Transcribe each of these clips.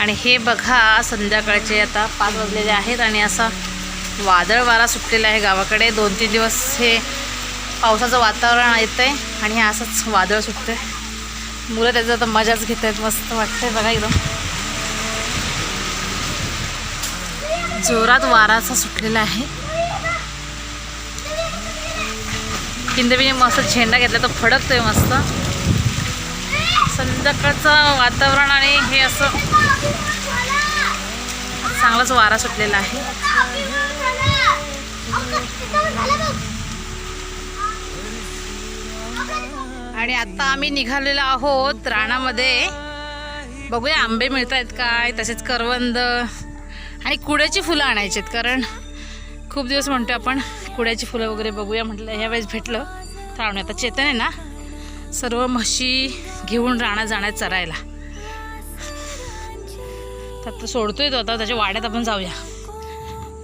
आणि हे बघा संध्याकाळचे आता पाच वाजलेले आहेत आणि असा वादळ वारा सुटलेला आहे गावाकडे. दोन तीन दिवस हे पावसाचं वातावरण येतं आहे आणि हे असंच वादळ सुटतं आहे मुलं त्याचं आता मजाच घेत आहेत मस्त वाटतंय बघा एकदम. जोरात वाराचा सुटलेला आहे. किंदबीने मस्त झेंडा घेतला तर फडकतोय मस्त. संध्याकाळचं वातावरण आणि हे असं चांगलाच वारा सुटलेला आहे. आणि आता आम्ही निघालेलो आहोत राणामध्ये बघूया आंबे मिळत आहेत काय तसेच करवंद. आणि कुड्याची फुलं आणायची आहेत कारण खूप दिवस म्हणतो आपण कुड्याची फुलं वगैरे बघूया म्हटलं ह्या वेळेस भेटलं. तर आणूया आता चेतन आहे ना सर्व म्हशी घेऊन राणा जाण्यात चरायला. तर आता सोडतोय तो आता. त्याच्या वाड्यात आपण जाऊया.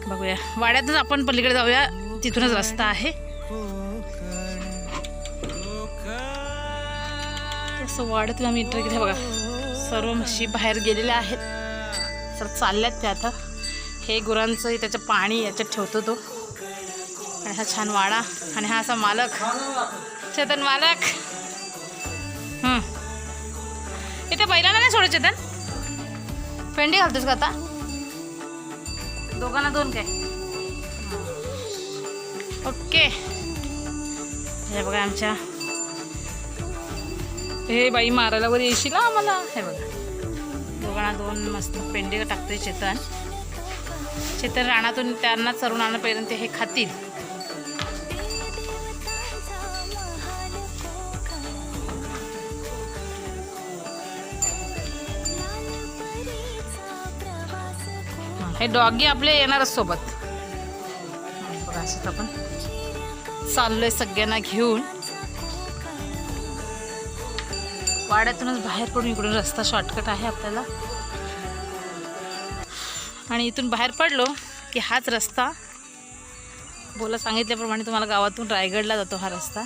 बघूया. वाड्यातच आपण पलीकडे जाऊया. तिथूनच रस्ता आहे. तसं वाड्यातून आम्ही इंटर केलं बघा. सर्व म्हशी बाहेर गेलेल्या आहेत. तर चालल्यात त्या आता. हे गुरांचं त्याचं पाणी याच्यात ठेवतो तो. आणि हा छान वाडा आणि हा असा मालक. चेतन मालक. हं. इथे बैलांना नाही सोडत चेतन? पेंडी घालतोस का आता? दोघांना दोन काय. ओके. हे बघा आमच्या. हे बाई मारायला वर येशील आम्हाला? हे बघा. दोघांना दोन मस्त पेंडी टाकतोय चेतन. चेतन रानातून त्यांना चरून आणपर्यंत हे खातील. हे डॉगी आपले येणारच सोबत. बघा असं आपण चाललोय सगळ्यांना घेऊन. वाड्यातूनच बाहेर पडून इकडून रस्ता शॉर्टकट आहे आपल्याला. आणि इथून बाहेर पडलो की हाच रस्ता. बोला सांगितल्याप्रमाणे तुम्हाला गावातून रायगडला जातो हा रस्ता.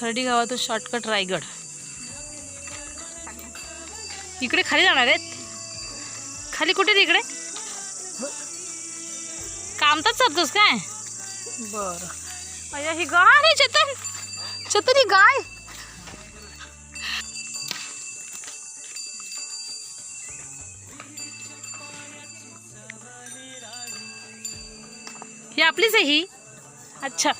खर्डी गावातून शॉर्टकट रायगड. इकडे खाली जाणार आहेत? खाली कुठे रे इकडे कामताच चालतोस काय? बरं. अय्या ही गाय आहे चेतन. चेतन ही गाय. ही आपलीच आहे ही? अच्छा.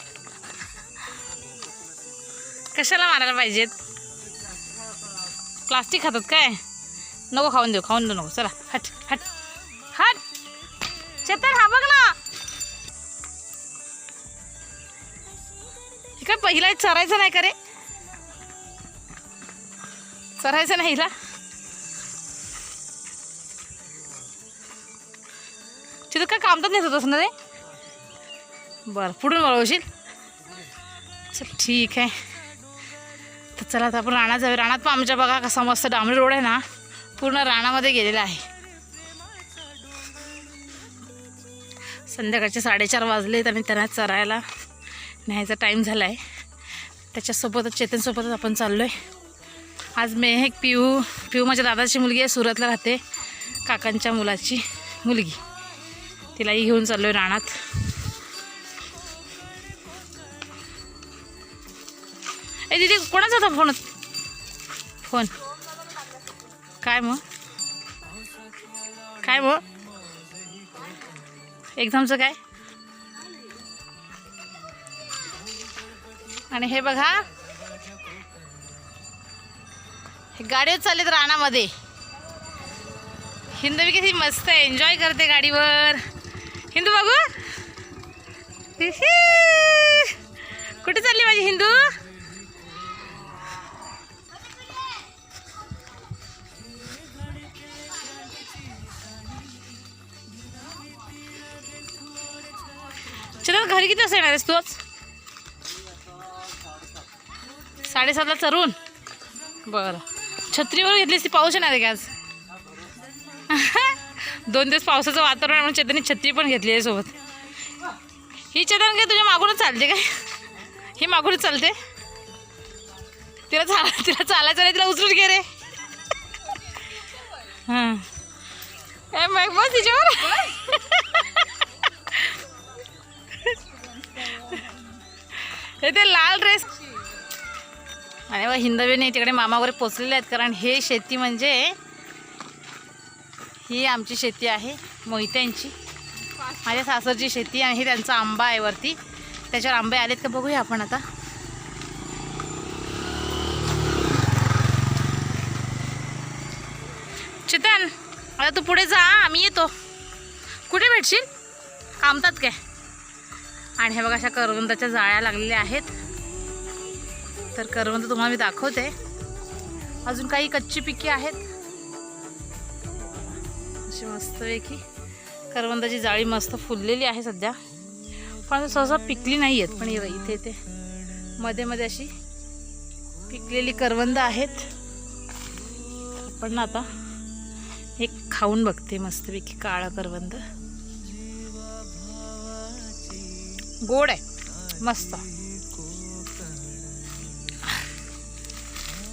कशाला मारायला पाहिजेत? प्लास्टिक खातात काय? नको खाऊन देऊ खाऊन देऊ नको. चला हट हट. हट. चेतन हा बघ ना. काय पहिला चरायचं नाही का रे? चरायचं नाही हिला? तिथं काय कामतात नेत होतस ना रे? बरं पुढून वळवशील? चल ठीक आहे. तर चला आता आपण राणात जाऊया. राणात पण आमच्या बघा कसा मस्त डांबरी रोड आहे ना. पूर्ण राणामध्ये गेलेला आहे. संध्याकाळचे साडेचार वाजलेत आणि त्यांना चरायला न्यायचा टाईम झाला आहे त्याच्यासोबतच चेतनसोबतच आपण चाललो आहे आज मेहक पिऊ पिऊ माझ्या दादाची मुलगी आहे सुरतला राहते. काकांच्या मुलाची मुलगी. तिलाही घेऊन चाललो आहे रानात. ए दिदी कोणाचा होता फोन? फोन. काय मग? काय मग? एक्झामचं काय? आणि हे बघा. हे गाडीवर चाललेत रानामध्ये. हिंदवी किती मस्त आहे. एन्जॉय करते गाडीवर. हिंदू बघू. कुठे चालली माझी हिंदू? चला घरी किती वाजता येणार आहेस तूच साडेसातला चरून बरं. छत्रीवर घेतलीस ती पाऊस येणार आहे का आज? दोन दिवस पावसाचं वातावरण म्हणून चेतनी छत्री पण घेतली आहे सोबत. ही चेतन काय तुझ्या मागूनच चालते काय? ही मागूनच चालते? तिला चाल तिला चालायचं नाही तिला उचलून घे रे. हां. ए मग बस तिच्यावर. ते लाल ड्रेस. आणि बा हिंदवेने तिकडे मामा वगैरे पोचलेले आहेत कारण हे शेती म्हणजे ही आमची शेती आहे मोहित्यांची. माझ्या सासरची शेती आणि हे त्यांचा आंबा आहे वरती. त्याच्यावर आंबे आलेत का बघूया आपण आता. चितन आता तू पुढे जा आम्ही येतो. कुठे भेटशील? कामतात काय? आणि हे बघा अशा करवंदाच्या जाळ्या लागलेल्या आहेत. तर करवंद तुम्हाला मी दाखवते. अजून काही कच्ची पिके आहेत. अशी मस्तपैकी करवंदाची जाळी मस्त फुललेली आहे सध्या. पण सहसा पिकली नाही आहेत पण इथे इथे मध्ये मध्ये अशी पिकलेली करवंद आहेत. पण ना आता एक खाऊन बघते मस्तपैकी काळा करवंद. गोड आहे. मस्त.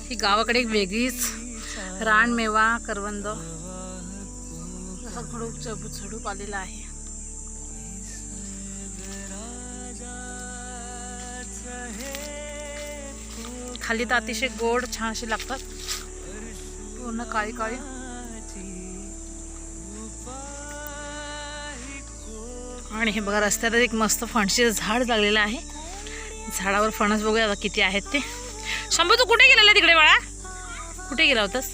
ही गावाकडे एक वेगळीच रानमेवा करवंद. असा खडूप चबूत झडूप आलेला आहे. खाली तर अतिशय गोड छान अशी लागतात. पूर्ण काळी काळी आणि हे बघा रस्त्यातच एक मस्त फणशीचं झाड लागलेलं आहे. झाडावर फणस बघूया किती आहेत ते. शंभू तू कुठे गेलेला तिकडे बाळा? कुठे गेला होतास?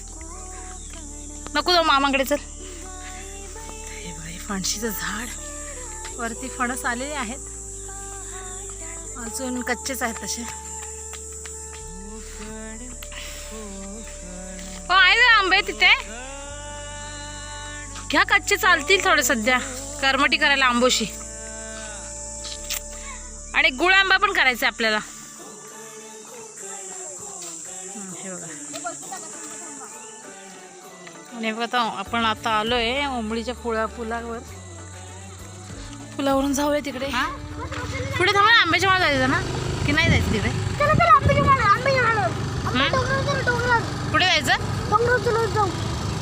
नको जाऊ मामाकडे चल. हे बघा हे फणशीचं झाड. वरती फणस आलेले आहेत. अजून कच्चेच आहेत तसे. हो आहे ना आंबे तिथे. घ्या कच्चे चालतील थोडे सध्या. करमटी करायला आंबोशी. आणि गुळ आंबा पण करायचा आपल्याला. हं, हे बघा. आणि हे बघा आता आपण आता आलोय ओंबळीच्या पुळा पुलावर पुलावरून जाऊया तिकडे. पुढे थांबा ना, आंब्याच्या माळ जायचं ना? की नाही जायचं तिकडे? कुठे जायचं?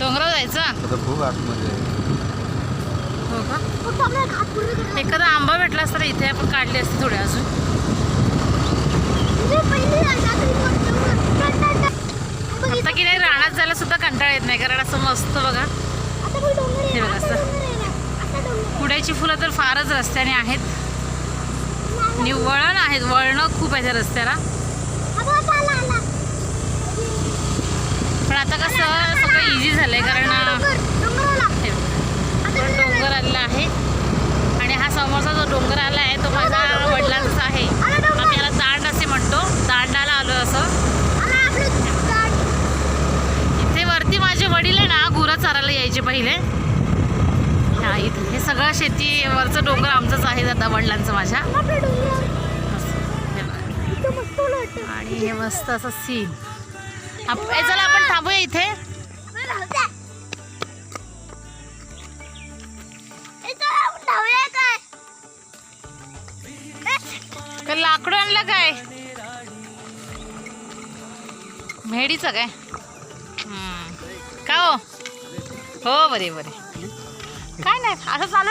डोंगरावर जायचं आता खूप आतमध्ये आहे. हो का एखादा आंबा भेटला असता इथे आपण काढले असते थोडे अजून. आता की नाही रानात जायला सुद्धा कंटाळा येत नाही कारण असं मस्त बघा. हे बघा असं. कुड्याची फुलं तर फारच रस्त्याने आहेत. आणि वळण आहेत वळणं खूप आहे त्या रस्त्याला. पण आता कसं सगळं इझी झालंय कारण पण आहे. आणि हा समोरचा जो डोंगर आला आहे तो माझ्या वडिलांचा आहे. आम्ही याला दांड असे म्हणतो. दांडाला आलो असं. इथे वरती माझे वडील आहे ना गुरं चारायला यायचे पहिले. हा इथे. हे सगळं शेती वरचं डोंगर आमचंच आहे दादा वडिलांचं माझ्या. आणि हे मस्त असं सीन आप- चला आपण थांबूया इथे. काय लाकडं आणलं काय? मेडीचं काय? का हो? हो बरे बरे. काय नाही असं चालू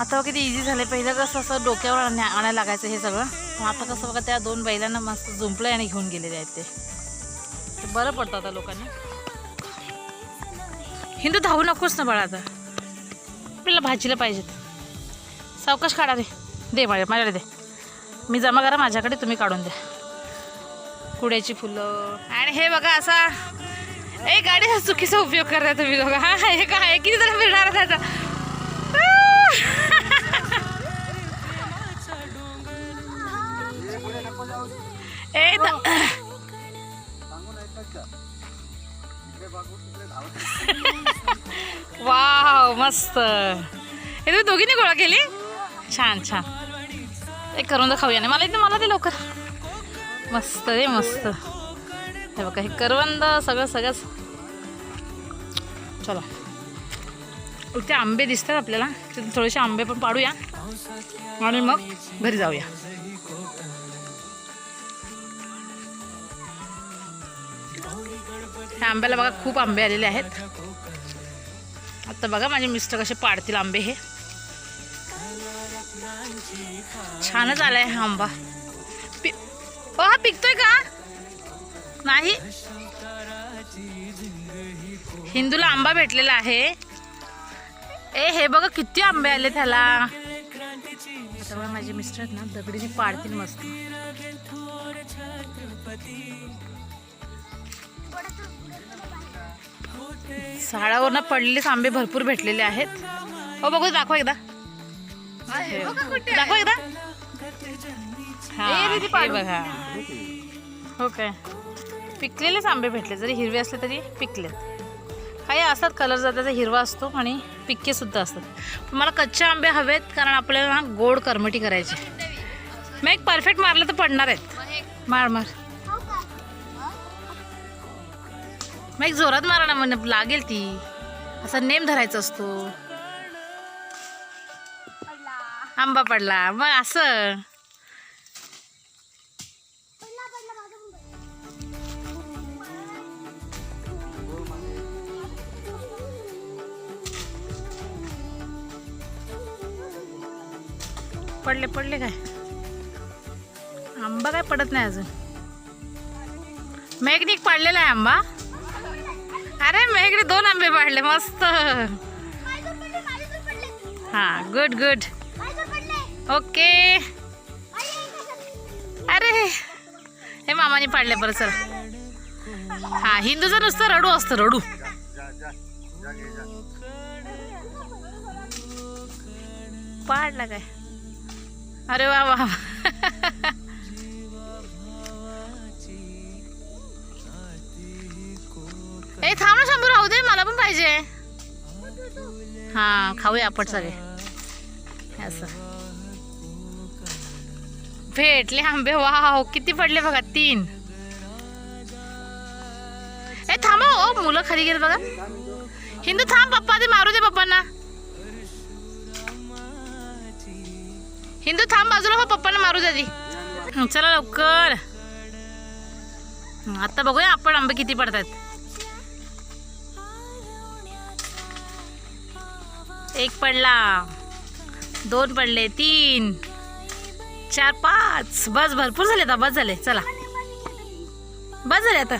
आता किती इझी झालं पहिलं कसं असं डोक्यावर आणण्या आणायला लागायचं हे सगळं. पण आता कसं बघा त्या दोन बैलांना मस्त झुंपलं आणि घेऊन गेलेले आहेत ते. बरं पडतं आता लोकांना. हिंदू धावू नकोस ना बळा आता. आपल्याला भाजीला पाहिजेत. सावकाश काढा रे. दे माझ्या माझ्याकडे दे. मी जमा करा माझ्याकडे तुम्ही काढून द्या. कुड्याची फुलं. आणि हे बघा असा ए गाडीचा चुकीचा उपयोग करता तुम्ही बघा हा हे काय किती जण फिरणार त्याचा ए द- वाव मस्त. हे तुम्ही दोघींनी गोळा केली? छान छान. एक करून खाऊया नाही मला इथे मला ते लवकर. मस्त रे मस्त. हे बघा हे करवंद सगळं सगळंच. चला. इथे आंबे दिसतात आपल्याला. तिथे थोडेसे आंबे पण पाडूया. आणि मग घरी जाऊया. ह्या आंब्याला बघा खूप आंबे आलेले आहेत. आता बघा माझे मिस्टर कसे पाडतील आंबे हे. छानच आलाय हा आंबा. पि ओ हा पिकतोय का? नाही? हिंदूला आंबा भेटलेला आहे. ए हे बघा किती आंबे आले त्याला. त्यामुळे माझे मिस्टर आहेत ना दगडीने पाडतील मस्त. झाडावरनं पडलेले आंबे भरपूर भेटलेले आहेत. हो बघू दाखवा एकदा. दाखवा एकदा. हा. हे बघा. हो काय पिकलेलेच आंबे भेटले. जरी हिरवे असले तरी पिकलेत. काही असतात कलर त्याचा हिरवा असतो आणि पिक्के सुद्धा असतात. मला कच्चे आंबे हवेत कारण आपल्याला ना गोड करमटी करायची. मग एक परफेक्ट मारलं तर पडणार आहेत. मार मार. मग एक जोरात मारा ना म्हण लागेल ती. असा नेम धरायचा असतो. आंबा पडला. मग असं. पडले पडले काय? आंबा काय पडत नाही अजून. मेघनिक पाडलेला आहे आंबा. अरे मेघने दोन आंबे पाडले मस्त. हा गुड गुड ओके. अरे हे मामाने पाडले बरं सर. हा हिंदूचं नुसतं रडू असतं रडू. पाडला काय? अरे वा वा ए थांब ना शंभर राहू दे मला पण पाहिजे. हा खाऊया आपण सगळे. असं. भेटले आंबे वाव किती पडले बघा तीन. ए थांबा ओ मुलं खाली गेले बघा. हिंदू थांब पप्पा ते मारू दे पप्पांना. हिंदू थांब बाजूला हो पप्पांना मारू दे चला लवकर. आता बघूया आपण आंबे किती पडतात. एक पडला. दोन पडले तीन. चार पाच. बस भरपूर झाले आता बस झाले. चला. बस झाले आता.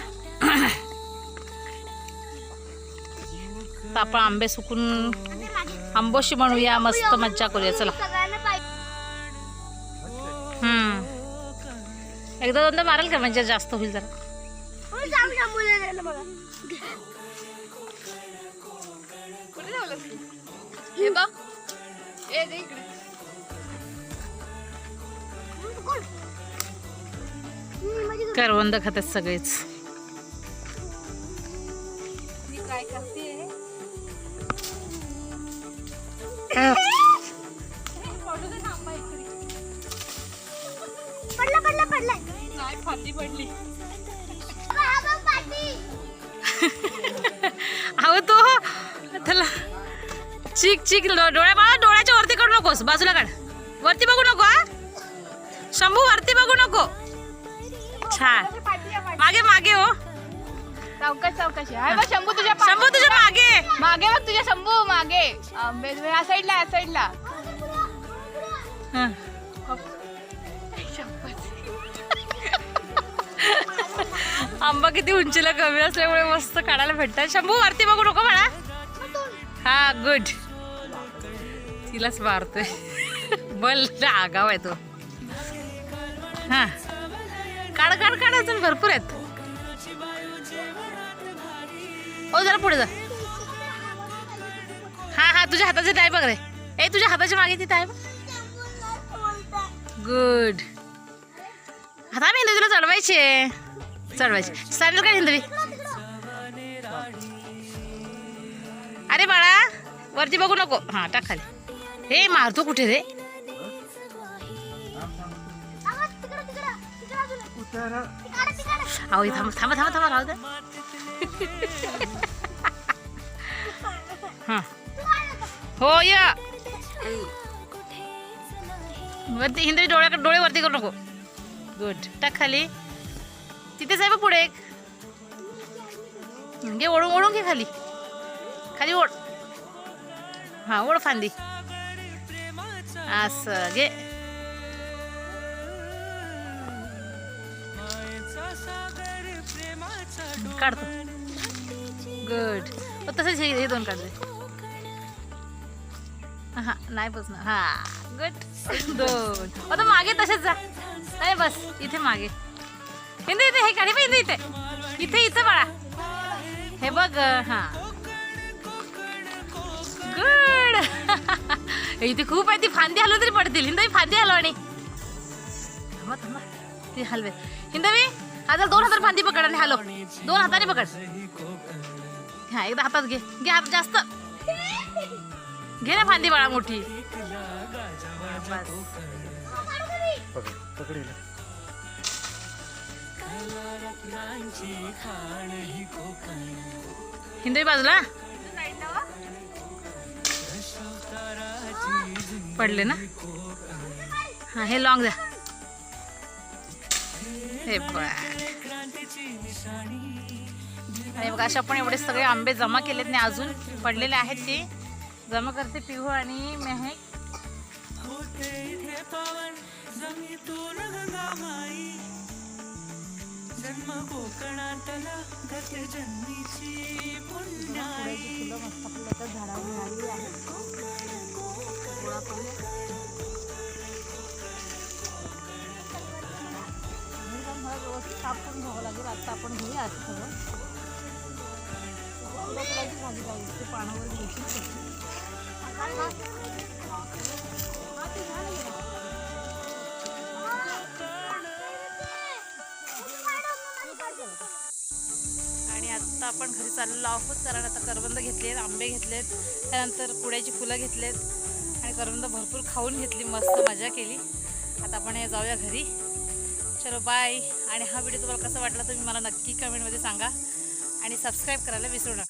आपण आंबे सुकून आंबोशी बनवूया. मस्त मज्जा करूया. चला. हम्म. एकदा दोनदा माराल का? म्हणजे जास्त होईल जरा. हे बघ. करवंद खातात सगळेच. अहो तो त्याला चिक चिक डोळ्या बाळा डोळ्याच्या वरती करू नकोस. बाजूला काढ. वरती बघू नको शंभू वरती बघू नको. छान मागे मागे हो. चौकश चौकशी हाय बघ शंभू तुझ्या पा- शंभू तुझ्या मागे. मागे बघ तुझ्या शंभू मागे. आंबे ह्या साईडला ह्या साईडला हं. आंबा किती उंचीला कमी असल्यामुळे मस्त काढायला भेटतात. शंभू वरती बघू नको म्हणा हा गुड तिलाच मारतोय. बल आगाव आहे तो. हा. काढ काढ काढ अजून भरपूर आहेत. हो जरा पुढे जा. हा हा तुझ्या हाताचे टाय बघ रे. ए तुझ्या हाताच्या मागे तिथे आहे गुड हाता मी तुला चढवायचे. चढवायचे. चालेल काय हिंदवी. अरे बाळा वरती बघू नको. हा टाक खाली. हे मारतो कुठे रे? अहो थांब थांबा थांबा थांबा राहू दे हो या वरती हिंदवी डोळ्या डोळे वरती करू नको. गुड टाक खाली. तिथेच आहे पुढे एक. घे ओढून ओढून घे खाली. खाली ओढ. हा ओढ फांदी. असं घे. काढतो. गुड तसंच हे हे दोन काढले. हा नाही बस ना हा गुड दोन. आता मागे तसेच जा. नाही बस. इथे मागे. हिंदू इथे हे काढे. हिंदू इथे. इथे इथं बाळा. हे बघ हा. गुड इथे खूप आहे. ती फांदी हलव तरी पडतील. हिंदवी फांदी हलव आणि थांबा थांबा. ती हलवे हिंदवी? आता दोन हाताने फांदी पकड आणि हलव दोन हाताने पकड. हा एकदा हातात घे. घे हात जास्त. घे ना फांदी बाळा मोठी. हिला. हिंदवी बाजूला? पडले ना? हा हे लॉंग द्या. हे बघ आणि बघा अशा पण एवढे सगळे आंबे जमा केलेत नाही अजून पडलेले आहेत ते. जमा करते पिहू आणि मेहक. फुलं झाडावर मिळालेली आहेत. मला व्यवस्थित कापून घ्यावं लागेल. आता आपण घेऊया असं सगळं फुलाची भाजी पाहिजे ते पानावर घ्यायची आणि आता आपण घरी चाललेलो आहोत कारण आता करवंद घेतलेत आंबे घेतलेत त्यानंतर कुड्याची फुलं घेतलेत आणि करवंद भरपूर खाऊन घेतली मस्त मजा केली. आता आपण हे जाऊया घरी. चलो बाय आणि हा व्हिडिओ तुम्हाला कसा वाटला तुम्ही मला नक्की कमेंटमध्ये सांगा. आणि सबस्क्राईब करायला विसरू नका.